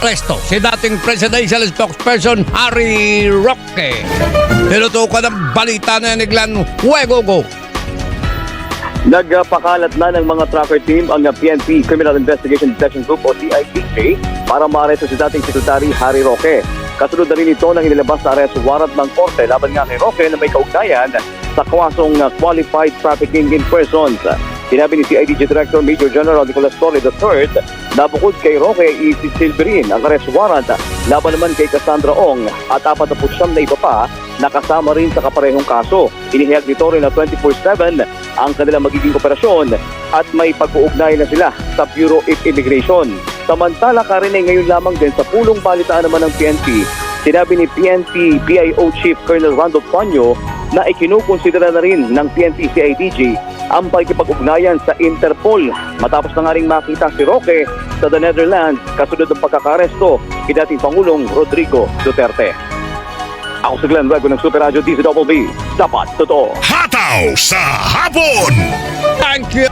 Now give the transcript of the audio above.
aresto si dating presidential spokesperson Harry Roque. Tinutukan ng balita na ni Glenn Huegogo. Nagpakalat na ng mga tracker team ang PNP Criminal Investigation Detection Group o CIDJ para maaresto si dating Secretary Harry Roque. Kasunod na rin ito ng inilabas na arrest warrant ng korte laban nga kay Roque na may kaugnayan sa kwasong uh, qualified trafficking in persons. Sinabi ni CIDJ Director Major General Nicolas Torre III na bukod kay Roque, isisilbi rin ang arrest warrant laban naman kay Cassandra Ong at 49 na iba pa nakasama rin sa kaparehong kaso. Inihayag ni Torre na 24-7 ang kanilang magiging operasyon at may pag-uugnay na sila sa Bureau of Immigration. Samantala karinig ngayon lamang din sa pulong balitaan naman ng PNP, sinabi ni PNP PIO Chief Colonel Randolph Panyo na ikinukonsidera na rin ng PNP CIDG ang pakikipag-ugnayan sa Interpol matapos na nga rin makita si Roque sa the Netherlands kasunod ng pagkakaresto kay dating Pangulong Rodrigo Duterte. Ako si Glenn Rego ng Super Radio DZBB. Dapat totoo. Hataw sa hapon! Thank you,